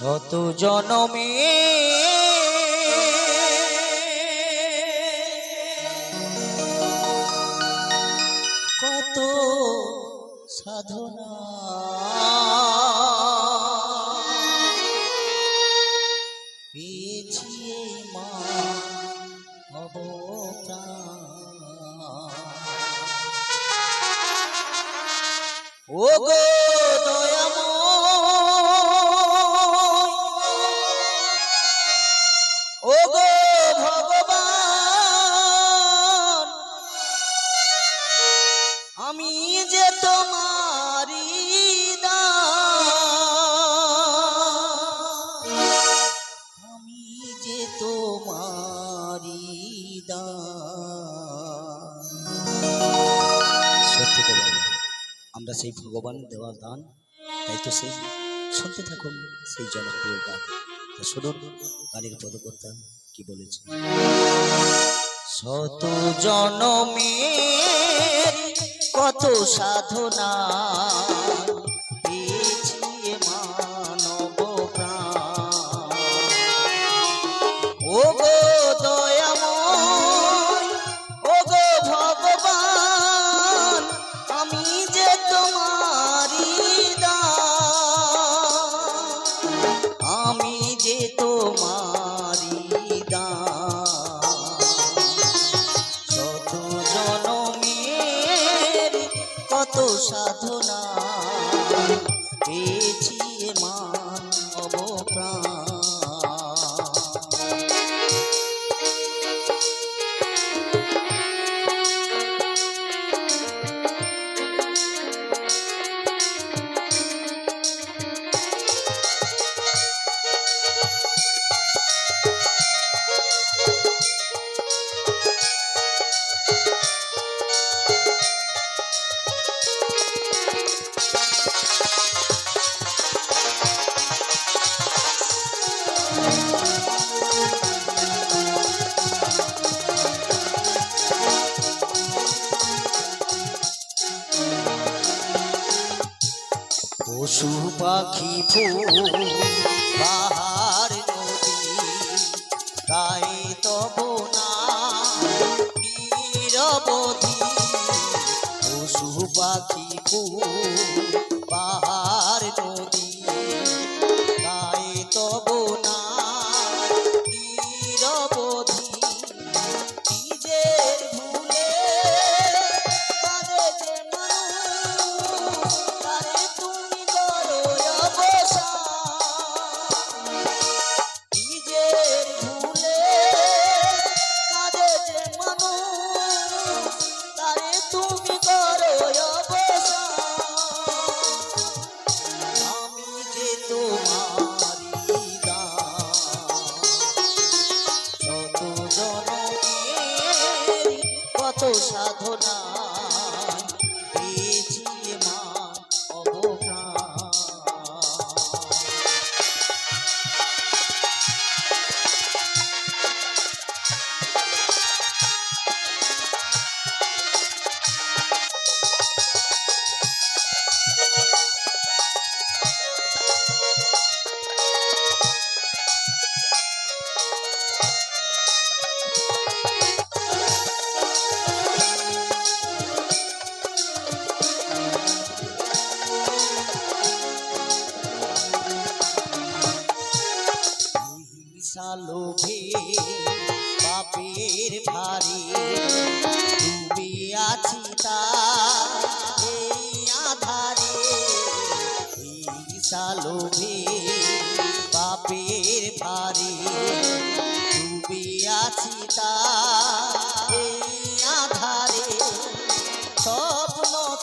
শত জনমে। কত সাধনা। এই মা ও গো যে তোমারি আমি যে তোমারি সত্যি তো আমরা সেই ভগবান দেওয়া দান তাই তো সেই শুনতে থাকুন সেই জনপ্রিয় গান। তা শুনুন গানের পদকর্তা কি বলেছে? শত জনমের কত সাধনা। কত সাধনা। পাখি ফুল নদী গায়ে তব না। পশু পাখি যে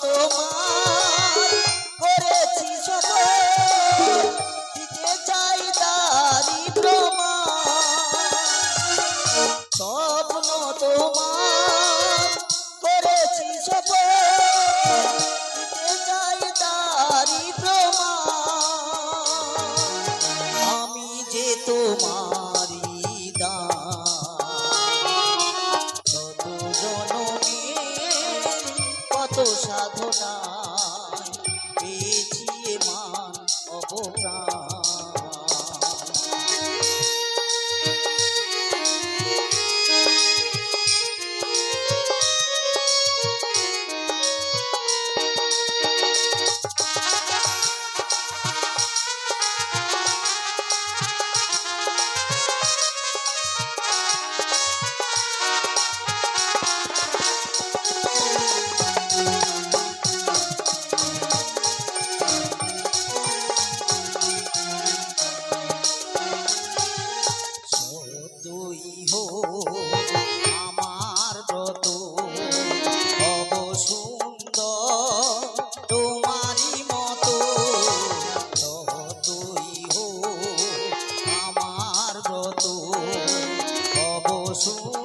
তোমার কত হো আমার ব্রত। অব সুন্দর তোমারই মতো। তুই হো আমার ব্রত। অব সুন্দর